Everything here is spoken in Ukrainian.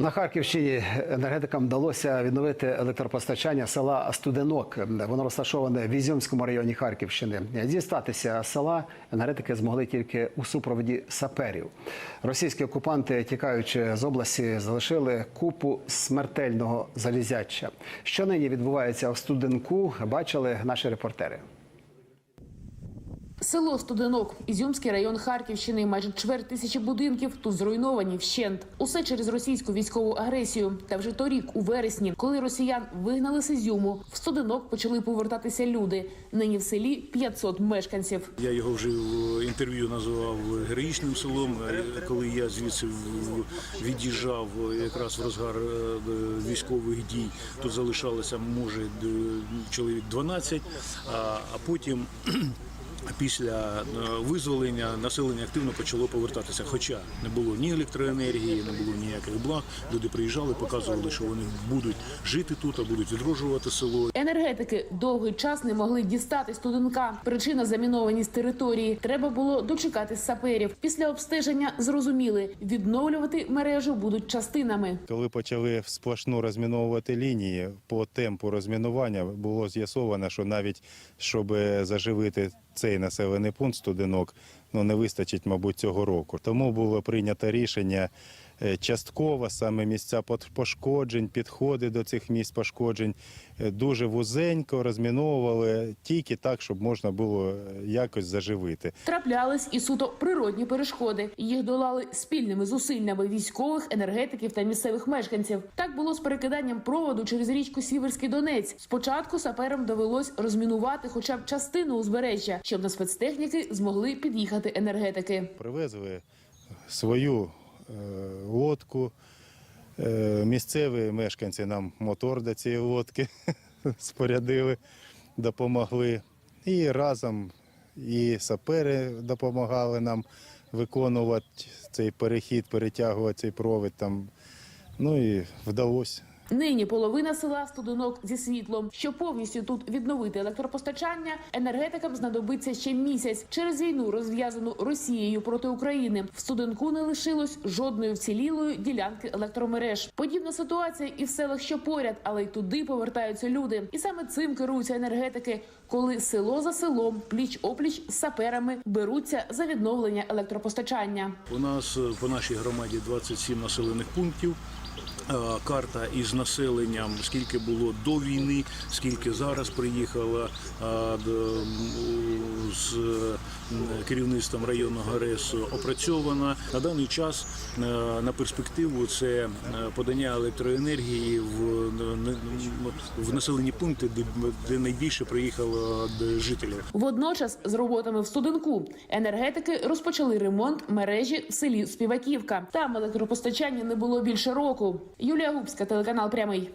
На Харківщині енергетикам вдалося відновити електропостачання села Студенок. Воно розташоване в Ізюмському районі Харківщини. Дістатися села енергетики змогли тільки у супроводі саперів. Російські окупанти, тікаючи з області, залишили купу смертельного залізяча. Що нині відбувається в Студенку, бачили наші репортери. Село Студенок, Ізюмський район Харківщини. Майже чверть тисячі будинків тут зруйновані вщент. Усе через російську військову агресію. Та вже торік, у вересні, коли росіян вигнали з Ізюму, в Студенок почали повертатися люди. Нині в селі 500 мешканців. Я його вже в інтерв'ю називав героїчним селом. Е, Коли я звідси від'їжджав якраз в розгар е, військових дій, тут залишалося може чоловік 12, а, а потім. Після е, визволення населення активно почало повертатися. Хоча не було ні електроенергії, не було ніяких благ. Люди приїжджали, показували, що вони будуть жити тут, а будуть відроджувати село. Енергетики довгий час не могли дістати студенка. Причина замінованість території. Треба було дочекатись саперів. Після обстеження зрозуміли, відновлювати мережу будуть частинами. Коли почали сплошну розміновувати лінії по темпу розмінування, було з'ясовано, що навіть щоб заживити цей населений пункт студенок, ну не вистачить, мабуть, цього року. Тому було прийнято рішення е, частково саме місця пошкоджень, підходи до цих місць пошкоджень е, дуже вузенько розміновували тільки так, щоб можна було е, якось заживити. Траплялись і суто природні перешкоди. Їх долали спільними зусиллями військових, енергетиків та місцевих мешканців. Так було з перекиданням проводу через річку Сіверський Донець. Спочатку саперам довелось розмінувати хоча б частину узбережжя, щоб на спецтехніки змогли під'їхати енергетики. Привезли свою е, лодку. Е, місцеві мешканці нам мотор до цієї лодки спорядили, допомогли. І разом і сапери допомагали нам виконувати цей перехід, перетягувати цей провід там. Ну і вдалося. Нині половина села студенок зі світлом. Щоб повністю тут відновити електропостачання, енергетикам знадобиться ще місяць. Через війну, розв'язану Росією проти України, в студенку не лишилось жодної вцілілої ділянки електромереж. Подібна ситуація і в селах, що поряд, але й туди повертаються люди. І саме цим керуються енергетики, коли село за селом, пліч опліч з саперами беруться за відновлення електропостачання. У нас е, по нашій громаді 27 населених пунктів. Е, Карта із населенням, скільки було до війни, скільки зараз приїхало е, з керівництвом районного РЕС опрацьована. На даний час е, на перспективу це подання електроенергії в, населені пункти, де, найбільше приїхало жителів. Водночас з роботами в студенку енергетики розпочали ремонт мережі в селі Співаківка. Там електропостачання не було більше року. Юлія Губська, телеканал Прямий.